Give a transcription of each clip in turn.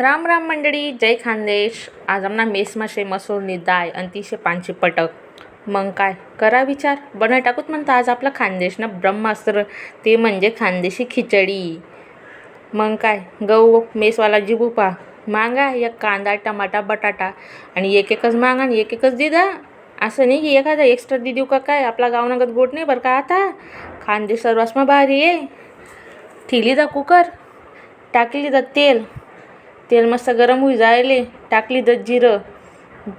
राम राम मंडळी जय खानदेश. आज आमना मेसमा शे मसूरनी दाय आणि तीशे पटक. मग काय? करा विचार. बनाय टाकूत म्हणता आज आपला खानदेशनं ब्रह्मास्त्र. ते म्हणजे खानदेशी खिचडी. मग काय? गहू मेसवाला जिबुपा मागा एक कांदा टमाटा बटाटा आणि एक एकच मागा आणि एक एकच दिदा. असं नाही की एखादा एक्स्ट्रा दि देऊ का काय? आपला गावनगत गोट नाही बरं का आता? खानदेश सर्वासमा भारी आहे. ठेली दा कुकर. टाकली दा तेल. तेल मस्त गरम होई जायले टाकली द जिरं.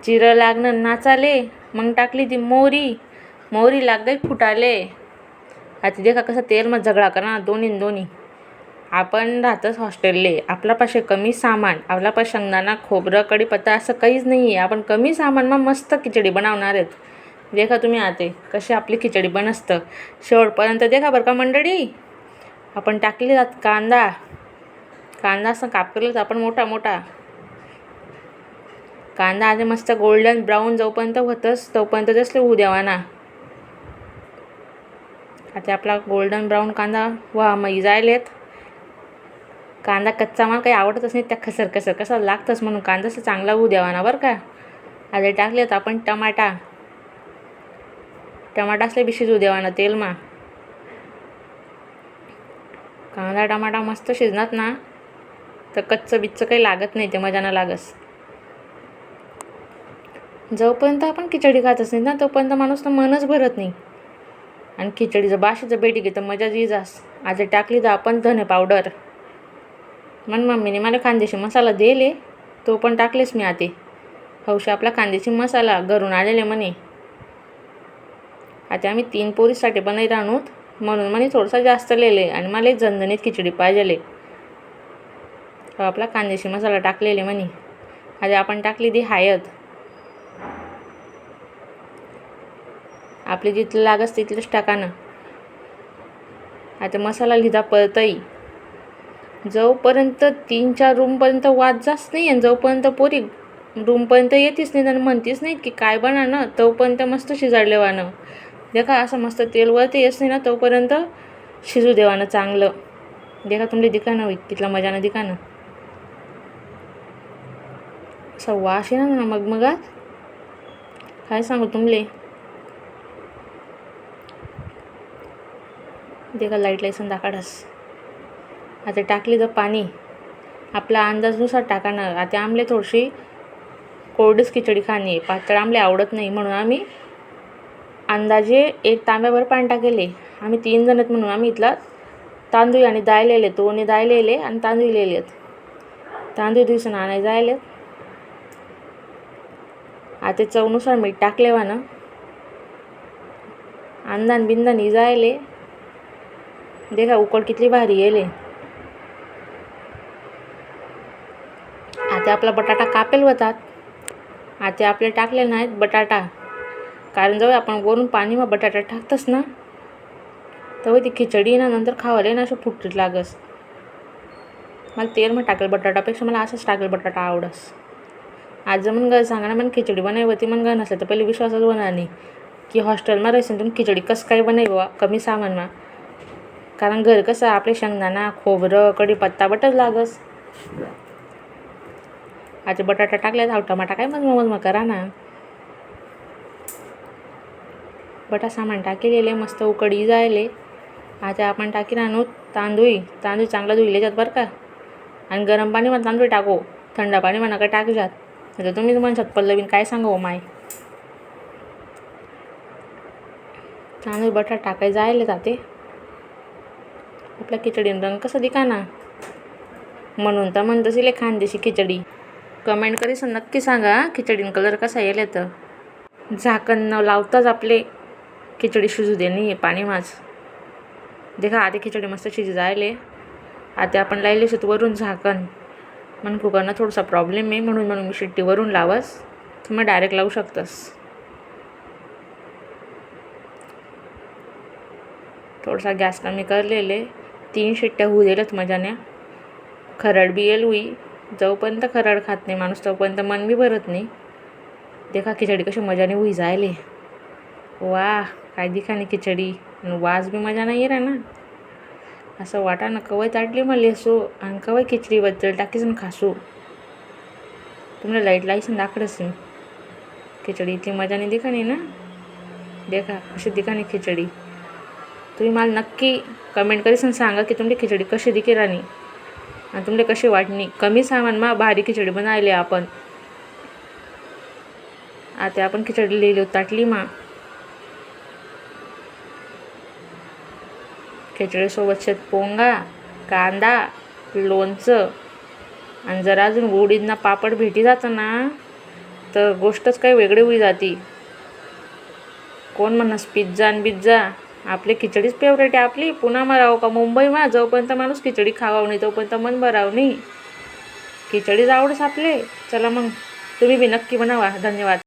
जिरं लागणं नाचाले मग टाकली ती मोहरी. मोहरी लाग फुटाले. आता देखा कसं तेल मग झगडा करा दोन्ही दोन्ही. आपण राहतच हॉस्टेलले. आपल्यापाशी कमी सामान आपल्यापाशी शेंगदाणा खोबरं कढीपत्ता असं काहीच नाही आहे आपण कमी सामान मग मस्त खिचडी बनवणार आहेत. देखा तुम्ही आते कशी आपली खिचडी बनसतं. शेवटपर्यंत देखा बरं का मंडळी? आपण टाकली जात कांदा. कांदा असं काप आपण मोठा मोठा. कांदा आधी मस्त गोल्डन ब्राऊन जोपर्यंत होतंच तोपर्यंत जसले होऊ द्यावा ना आता आपला गोल्डन ब्राऊन कांदा वा मग जायलेत कांदा कच्चा माल काही आवडतच नाही त्या खसर खसर कसा लागतंच म्हणून कांदा असं चांगला होऊ द्यावा ना बरं का. आधी टाकलेत आपण टमाटा. टमाटा असले बी शिजू द्यावा ना तेलमा. कांदा टमाटा मस्त शिजणार ना. तर कच्चं बिच्चं काही लागत नाही ते मजाना लागस. जोपर्यंत आपण खिचडी खातच नाही ना तोपर्यंत माणूस तर मनच भरत नाही. आणि खिचडीचं बाशीचं बेटी घेतं मजा जी जास. आज टाकली तर आपण धने पावडर. मन मम्मीने मला कांद्याची मसाला दिले तो पण टाकलेस मी आते हौशी आपला कांद्याची मसाला घरून आलेले म्हणे. आता आम्ही तीन पोरीसाठी बनवली राहणूत म्हणून म्हणे थोडंसं जास्त लिहिले आणि मला एक झणझणीत खिचडी पाहिजे आपला कांद्याशी मसाला टाकलेले म्हणे. आधी आपण टाकली ती हळद आपली जिथलं लागस तिथलंच टाकानं आता मसाला लिहिता परतही जोपर्यंत तीन चार रूमपर्यंत वाद जास्त नाही आणि जोपर्यंत पोरी रूमपर्यंत येतीच नाही आणि म्हणतीच नाही की काय बना ना तोपर्यंत मस्त शिजाडले वानं देखा असं मस्त तेल वरती येत नाही ना तोपर्यंत शिजू देवानं चांगलं. देखा तुमले दिकानं होईल तिथला मजानं दिकानं असा वास येणार ना मगमगात काय सांगू तुमले? देखा लाइट लायसन दाखाडस आता टाकली तर पाणी. आपला अंदाजनुसार टाकणार. आता आमले थोडीशी कोरडीच खिचडी खाणे. पातळ आमले आवडत नाही म्हणून आम्ही अंदाजे एक तांब्याभर पाणी टाकेले. आम्ही तीन जण आहेत म्हणून आम्ही इथला तांदूळ आणि दाय लिहिले. दोन्ही दाय लिहिले आणि तांदूळ लिहिले. आहेत तांदूळ दिवसानं आणाय आहेत आता चवनुसार मीठ टाकले वा ना. अंदान बिंदान इजायले. देखा उकड कितली भारी येले. आता आपला बटाटा कापेल होतात आता आपले टाकले नाहीत बटाटा. कारण जाऊ आपण वरून पाणी मग बटाटा टाकतस ना. तेव्हा ती खिचडी ना नंतर खावाले ना असं फुटत लागस. मला तेल मग टाकेल बटाटापेक्षा मला असंच टाकेल बटाटा आवडस. आज मन घर सांगा ना मन खिचडी बनायवती मन घर नसलं तर पहिले विश्वासच बनानी की हॉस्टेलमा राहायचं तुम्ही खिचडी कसं काय बनायवा कमी सामान मग कारण घर कसं आपले शेंगदाणा खोबरं कढीपत्ता बटच लागस. आता बटाटा टाकल्यात हा टमाटा काय मग मग करा ना. बटा सामान टाकिलेले मस्त उकडी जायले. आता आपण टाकी राहणू तांदूळ. तांदूळ चांगला धुईले जात बरं का. आणि गरम पाणी मग तांदूळ टाकू. थंड पाणी म्हणा का टाकू जात. आता तुम्हीच म्हणशात पल्लवीन काय सांगा माय? तांदूळ बटाटा टाकाय जायले जाते. आपल्या खिचडीन रंग कसं दिका ना म्हणून तर म्हणत असेल खानदेशी खिचडी. कमेंट करीस नक्की सांगा खिचडीन कलर कसा येईल तर. झाकण न लावताच आपले खिचडी शिजू दे नाही पाणी माझ. देखा आधी खिचडी मस्त शिजू जायले. आता आपण लायले शेत वरून झाकण. पण कुकरना थोडासा प्रॉब्लेम आहे. म्हणून म्हणून मी शिट्टीवरून लावास. लावस तुम्ही डायरेक्ट लावू शकतस. थोडासा गॅस कमी करलेले. तीन शिट्ट्या होऊ दिल्यात मजाने खरड बी येईल हुई. जोपर्यंत खरड खात नाही माणूस तोपर्यंत मन बी भरत नाही. देखा खिचडी कशी मजाने होई जायले. वा काय दिखा नाही खिचडी. वास बी मजा नाही रे ना. असं वाटा ना कवय ताटली मग असो आणि कवय खिचडीबद्दल टाकीसन खासू. तुम्हाला लाइट लाईसन दाखडच मी. खिचडी इतकी मजा नाही दिखाणी ना? देखा कशी दिखाणी खिचडी. तुम्ही मला नक्की कमेंट करीसन सांगा की तुमची खिचडी कशी दिखे राणी? आणि तुमले कशी वाटणी? कमी सामान मा भारी खिचडी बनायली आपण. आता आपण खिचडी लिहिली ताटली मा. खिचडीसोबत पोंगा कांदा लोणचं आणि जर अजून उडीदना पापड भेटी जातं ना तर गोष्टच काही वेगळी होई जाती. कोण म्हणस पिझ्झा आणि बिझ्झा आपली खिचडीच फेवरेट आहे आपली. पुन्हा मराव का मुंबईमा जोपर्यंत माणूस खिचडी खावावं नाही तोपर्यंत मन भराव नाही. खिचडीच आवडच आपले. चला मग. तुम्ही बी नक्की बनावा. धन्यवाद.